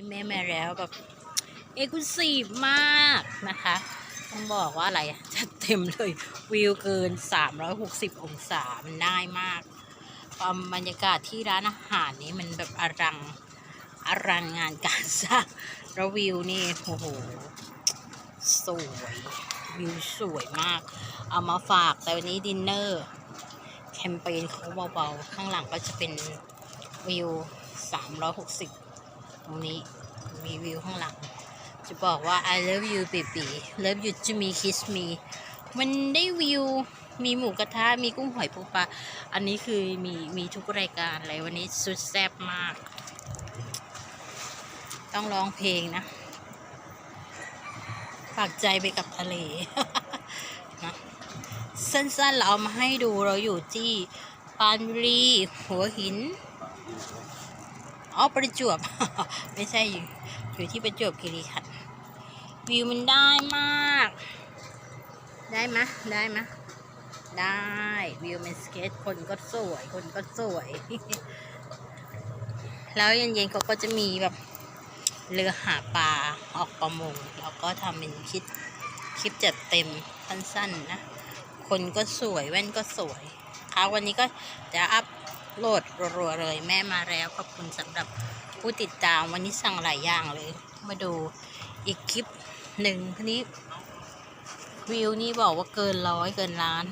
นี่แม่แม่แล้วแบบเอกลุศีมากนะคะ ต้องบอกว่าอะไรอะจัดเต็มเลยวิวเกิน 360 องศามันได้มากความบรรยากาศที่ร้านอาหารนี้มันแบบอลังอลังงานการสร้างแล้ววิวนี่โอ้โหสวยวิวสวยมาก เอามาฝากแต่วันนี้ดินเนอร์แคมเปญเขาเบาๆ ข้างหลังก็จะเป็นวิว 360 ตรงนี้มีวิวข้างหลัง จะบอกว่า I love you baby love you to me kiss me มันได้วิวมีหมูกระทะมีกุ้งหอยปูปลาอันนี้คือมีมีทุกรายการเลยวันนี้สุดแซ่บมาก ต้องร้องเพลงนะฝากใจไปกับทะเลนะสั้นๆเราเอามาให้ดูเราอยู่ที่ปานบุรีหัวหิน อ๋อประจวบ ไม่ใช่อยู่อยู่ที่ประจวบคีรีขันธ์วิวมันได้มาก ได้ไหมได้ไหมได้วิวมันสเก็ตคนก็สวยคนก็สวย แล้วเย็นๆเขาก็จะมีแบบเรือหาปลาออกประมงแล้วก็ทำเป็นคลิปคลิปจัดเต็มสั้นๆนะ คนก็สวยแว่นก็สวยค่ะวันนี้ก็จะอัพ โหลดรัวๆเลย แม่มาแล้วขอบคุณสำหรับผู้ติดตามวันนี้สั่งหลายอย่างเลย มาดูอีกคลิปหนึ่งทีนี้วิวนี่บอกว่าเกินร้อยเกินล้าน